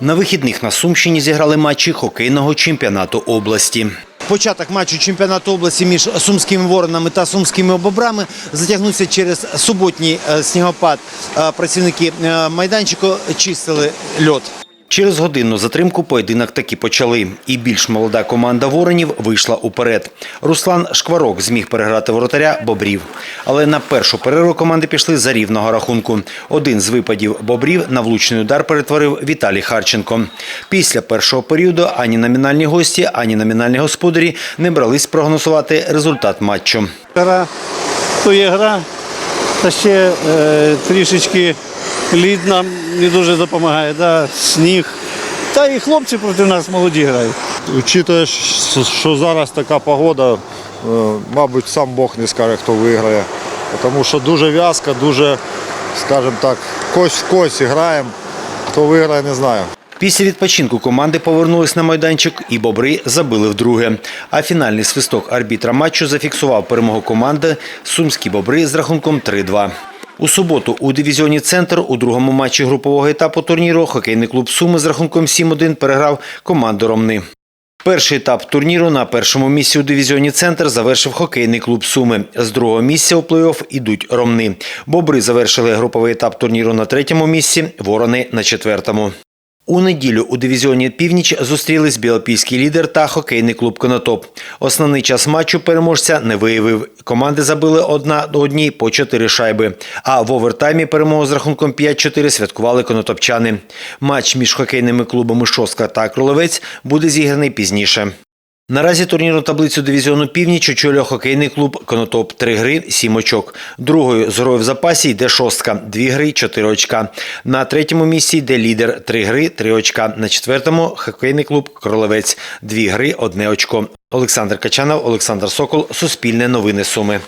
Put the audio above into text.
На вихідних на Сумщині зіграли матчі хокейного чемпіонату області. Початок матчу чемпіонату області між сумськими воронами та сумськими бобрами затягнувся через суботній е, снігопад. Е, Працівники е, майданчику чистили льот. Через годинну затримку поєдинок таки почали. І більш молода команда воронів вийшла уперед. Руслан Шкварок зміг переграти воротаря Бобрів. Але на першу перерву команди пішли за рівного рахунку. Один з випадів Бобрів на влучний удар перетворив Віталій Харченко. Після першого періоду ані номінальні гості, ані номінальні господарі не брались прогнозувати результат матчу. Гра то є гра, та ще е, трішечки лід нам не дуже допомагає, да? сніг. Та і хлопці проти нас молоді грають. Учитує, що зараз така погода, е, мабуть, сам Бог не скаже, хто виграє. Тому що дуже в'язка, дуже, скажімо так, кость в кость граємо. Хто виграє, не знаю. Після відпочинку команди повернулись на майданчик і бобри забили вдруге. А фінальний свисток арбітра матчу зафіксував перемогу команди Сумські бобри з рахунком 3-2. У суботу у дивізіоні «Центр» у другому матчі групового етапу турніру хокейний клуб «Суми» з рахунком 7-1 переграв команду «Ромни». Перший етап турніру на першому місці у дивізіоні «Центр» завершив хокейний клуб «Суми». З другого місця у плей-офф ідуть «Ромни». Бобри завершили груповий етап турніру на третьому місці, «Ворони» на четвертому. У неділю у дивізіоні «Північ» зустрілись білопільський лідер та хокейний клуб «Конотоп». Основний час матчу переможця не виявив. Команди забили одна до одній по чотири шайби. А в овертаймі перемогу з рахунком 5-4 святкували конотопчани. Матч між хокейними клубами «Шостка» та «Кролевець» буде зіграний пізніше. Наразі турнірну таблицю дивізіону «Північ» очолює хокейний клуб «Конотоп» – 3 гри, 7 очок. Другою з грою в запасі йде «Шостка» – 2 гри, 4 очка. На третьому місці йде лідер – 3 гри, 3 очка. На четвертому – хокейний клуб «Кролевець» – 2 гри, 1 очко. Олександр Качанов, Олександр Сокол, Суспільне новини Суми.